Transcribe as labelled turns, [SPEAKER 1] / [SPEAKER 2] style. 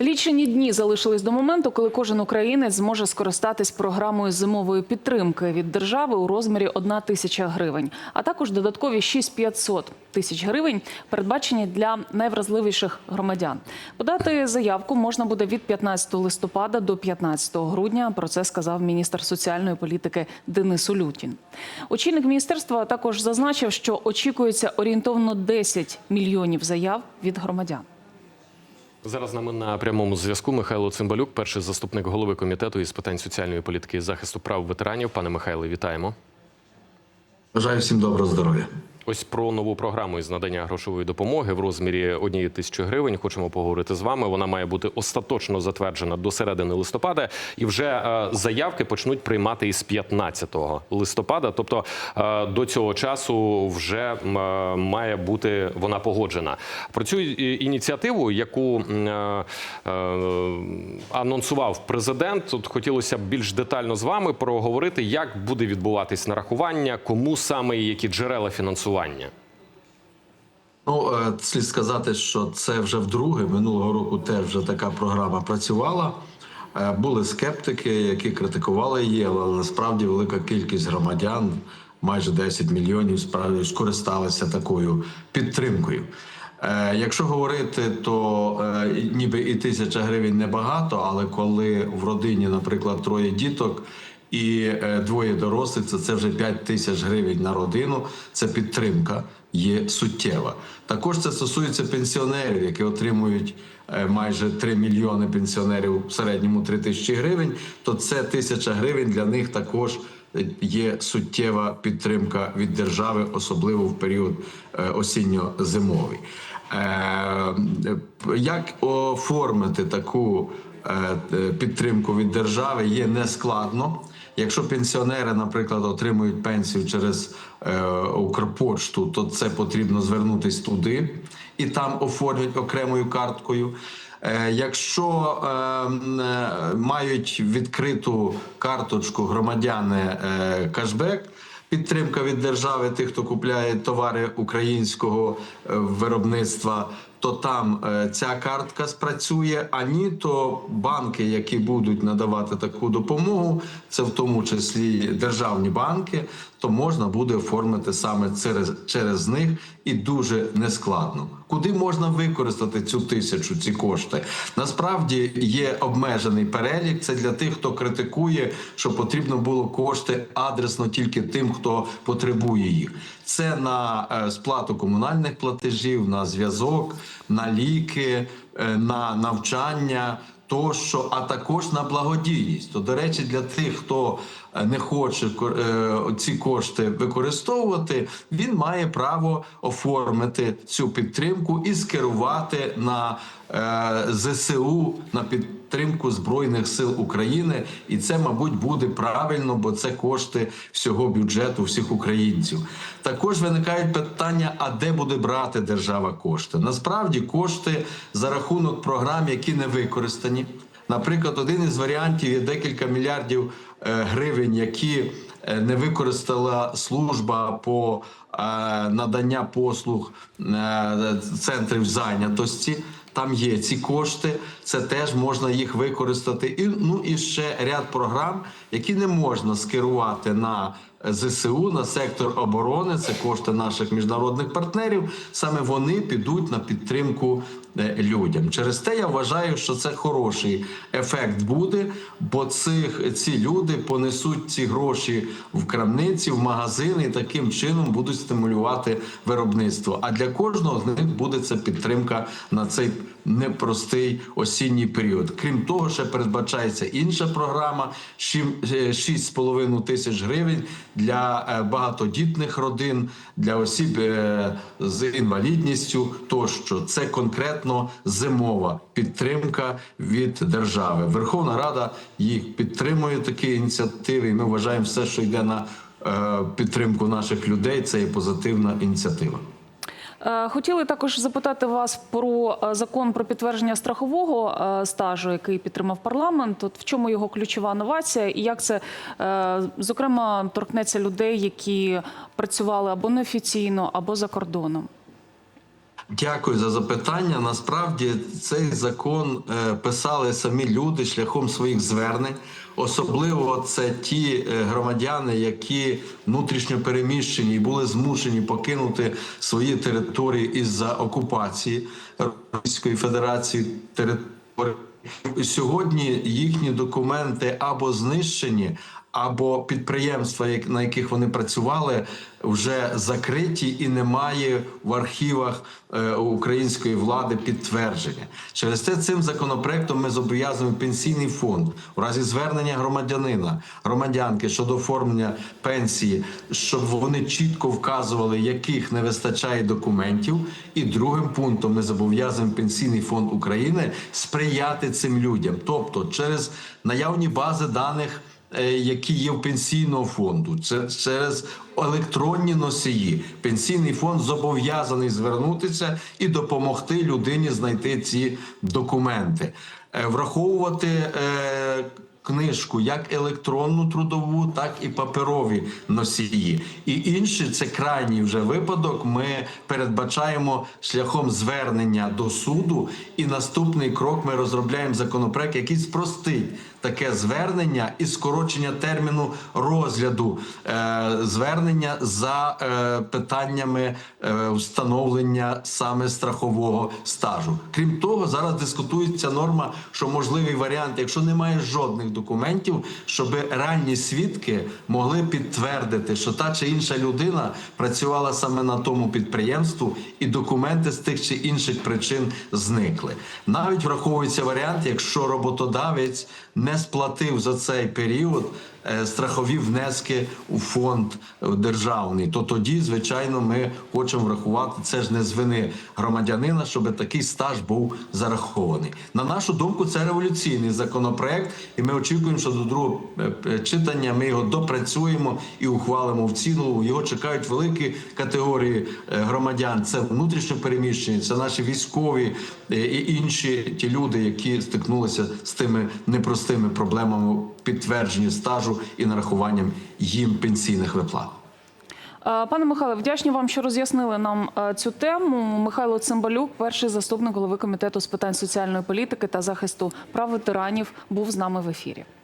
[SPEAKER 1] Лічені дні залишились до моменту, коли кожен українець зможе скористатись програмою зимової підтримки від держави у розмірі 1 тисяча гривень, а також додаткові 6500 тисяч гривень, передбачені для найвразливіших громадян. Подати заявку можна буде від 15 листопада до 15 грудня. Про це сказав міністр соціальної політики Денис Улютін. Очільник міністерства також зазначив, що очікується орієнтовно 10 мільйонів заяв від громадян.
[SPEAKER 2] Зараз нами на прямому зв'язку Михайло Цимбалюк, перший заступник голови комітету із питань соціальної політики і захисту прав ветеранів. Пане Михайле, вітаємо.
[SPEAKER 3] Бажаю всім доброго здоров'я.
[SPEAKER 2] Ось про нову програму із надання грошової допомоги в розмірі однієї тисячі гривень. Хочемо поговорити з вами. Вона має бути остаточно затверджена до середини листопада, і вже е, заявки почнуть приймати із 15 листопада. Тобто е, до цього часу вже е, має бути вона погоджена. Про цю ініціативу, яку анонсував президент, тут хотілося б більш детально з вами проговорити, як буде відбуватись нарахування, кому саме і які джерела фінансування.
[SPEAKER 3] Ну е, слід сказати, що це вже вдруге. Минулого року теж вже така програма працювала. Е, Були скептики, які критикували її, але насправді велика кількість громадян, майже 10 мільйонів, справді скористалися такою підтримкою. Е, Якщо говорити, то ніби і тисяча гривень небагато, але коли в родині, наприклад, троє діток і е, двоє дорослих, це, це вже 5 тисяч гривень на родину. Це підтримка є суттєва. Також це стосується пенсіонерів, які отримують е, майже 3 мільйони пенсіонерів в середньому 3 тисячі гривень. То це тисяча гривень для них також. е, Є суттєва підтримка від держави, особливо в період осінньо-зимовий. Як оформити таку підтримку від держави є нескладно. Якщо пенсіонери, наприклад, отримують пенсію через е, Укрпошту, то це потрібно звернутись туди і там оформлять окремою карткою. Е, Якщо е, е, мають відкриту карточку громадяни е, кешбек, підтримка від держави тих, хто купляє товари українського е, виробництва, то там е, ця картка спрацює. А ні, то банки, які будуть надавати таку допомогу, це в тому числі державні банки, то можна буде оформити саме через, через них і дуже нескладно. Куди можна використати цю тисячу, ці кошти? Насправді є обмежений перелік. Це для тих, хто критикує, що потрібно було кошти адресно тільки тим, хто потребує їх. Це на е, сплату комунальних платежів, на зв'язок, на ліки, е, на навчання. Тощо, а також на благодійність. То, до речі, для тих, хто е, не хоче е, ці кошти використовувати, він має право оформити цю підтримку і скерувати на е, ЗСУ на підтримку Збройних сил України. І це, мабуть, буде правильно, бо це кошти всього бюджету всіх українців. Також виникають питання: а де буде брати держава кошти? Насправді кошти за рахунок програм, які не використані. Наприклад, один із варіантів є декілька мільярдів е, гривень, які е, не використала служба по е, надання послуг центрів зайнятості. Там є ці кошти, це теж можна їх використати. І ну і ще ряд програм, які не можна скерувати на ЗСУ, на сектор оборони. Це кошти наших міжнародних партнерів. Саме вони підуть на підтримку е, людям. Через те я вважаю, що це хороший ефект буде, бо цих ці люди понесуть ці гроші в крамниці, в магазини і таким чином будуть стимулювати виробництво. А для кожного з них буде це підтримка на цей непростий осінній період. Крім того, ще передбачається інша програма сім- е, 6,5 тисяч гривень для е, багатодітних родин, для осіб е, з інвалідністю. Тощо це конкретно зимова підтримка від держави. Верховна Рада їх підтримує такі ініціативи. І ми вважаємо все, що йде на підтримку наших людей. Це є позитивна ініціатива.
[SPEAKER 1] Е, Хотіли також запитати вас про е, закон про підтвердження страхового е, стажу, який підтримав парламент. От в чому його ключова новація, і як це зокрема торкнеться людей, які працювали або неофіційно, або за кордоном?
[SPEAKER 3] Дякую за запитання. Насправді цей закон е, писали самі люди шляхом своїх звернень. Особливо це ті е, громадяни, які внутрішньо переміщені і були змушені покинути свої території із-за окупації Російської Федерації території. Сьогодні їхні документи або знищені, або підприємства, на яких вони працювали, вже закриті і немає в архівах е, української влади підтвердження. Через це цим законопроектом ми зобов'язуємо пенсійний фонд у разі звернення громадянина, громадянки щодо оформлення пенсії, щоб вони чітко вказували, яких не вистачає документів. І другим пунктом ми зобов'язуємо пенсійний фонд України сприяти цим людям, тобто через наявні бази даних які є в пенсійного фонду, це через електронні носії. Пенсійний фонд зобов'язаний звернутися і допомогти людині знайти ці документи, Е, враховувати. е, Книжку як електронну трудову, так і паперові носії. І інші це крайній вже випадок. Ми передбачаємо шляхом звернення до суду. І наступний крок ми розробляємо законопроект, який спростить таке звернення і скорочення терміну розгляду е, звернення за е, питаннями е, встановлення саме страхового стажу. Крім того, зараз дискутується норма, що можливий варіант, якщо немає жодних документів, щоб ранні свідки могли підтвердити, що та чи інша людина працювала саме на тому підприємству, і документи з тих чи інших причин зникли. Навіть враховується варіант, якщо роботодавець не сплатив за цей період страхові внески у фонд е, державний, то тоді, звичайно, ми хочемо врахувати це ж не з вини громадянина, щоб такий стаж був зарахований. На нашу думку, це революційний законопроект, і ми очікуємо, що до другого е, е, читання ми його допрацюємо і ухвалимо в цілу. Його чекають великі категорії е, громадян. Це внутрішньо переміщені, це наші військові е, і інші ті люди, які стикнулися з тими непростими проблемами у підтвердженні і нарахуванням їм пенсійних виплат.
[SPEAKER 1] Е, Пане Михайле, вдячні вам, що роз'яснили нам е, цю тему. Михайло Цимбалюк, перший заступник голови комітету з питань соціальної політики та захисту прав ветеранів, був з нами в ефірі.